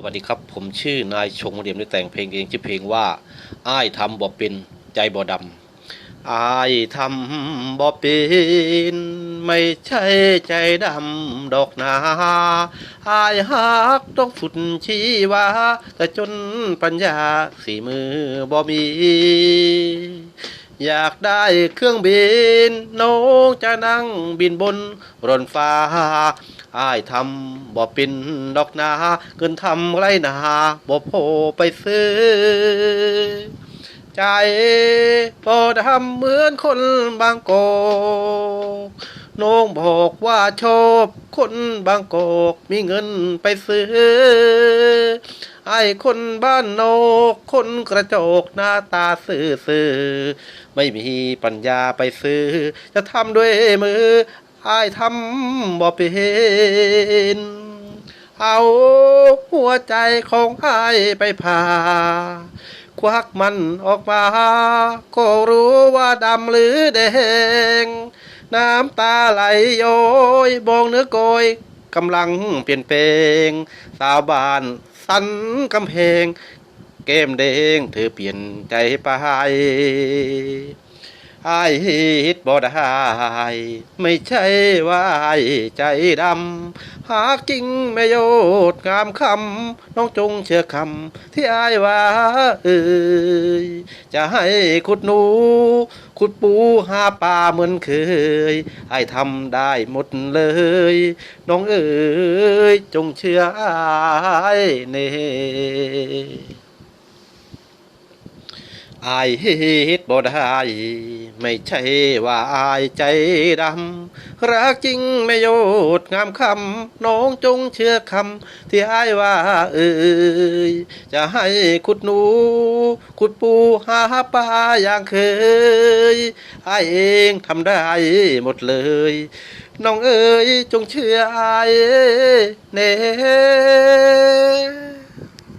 สวัสดีครับ ผมชื่อนายชงเดียมได้แต่งเพลงเองชื่อเพลงว่าอ้ายทำบ่เป็นใจบ่ดำอ้ายทำบ่เป็นไม่ใช่ใจดำดอกนาอ้ายฮักต้องสุดชีวาแต่จนปัญญาสี่มือบ่มี อยากได้เครื่องบิน น้องจะนั่งบินบนรนฟ้าอ้ายทำบ่ปินดอกนาเกินทำไรนาบ่พไปซื้อ ใจพอทำเหมือนคนบางกอก น้องบอกว่าชอบคนบางกอกมีเงินไปซื้อ ไอ้คนบ้านนอกคนกระจกหน้าตาซื่อซื่อๆไม่มีปัญญาไปซื้อ จะทำด้วยมือ ไอ้ทำบ่เป็นเอาหัวใจของไอ้ไปผ่าควักมันออกมา ก็รู้ว่าดำหรือแดง น้ำตาไหลโยยบองเนื้อโกยกำลังเปลี่ยนเปลงสาวบ้าน สันกำแพง เกมเด้งเธอเปลี่ยนใจไป ไอ้ฮิตบ่ได้ ไม่ใช่ว่าไอ้ใจดำ หากจริงไม่โยดงามคำ น้องจงเชื่อคำที่อายว่าเอ่ยจะให้ขุดหนู ขุดปูหาปลาเหมือนเคย ไอ้ทำได้หมดเลย น้องเอ๋ยจงเชื่ออายเน่ อายเฮ็ดบ่ได้ไม่ใช่ว่าอายใจดำรักจริงไม่โยดงามคำน้องจงเชื่อคำที่อายว่าเอ่ยจะให้ขุดหนู ขุดปูหาปลาอย่างเคยอายเองทำได้หมดเลย น้องเอ๋ยจงเชื่ออายเน่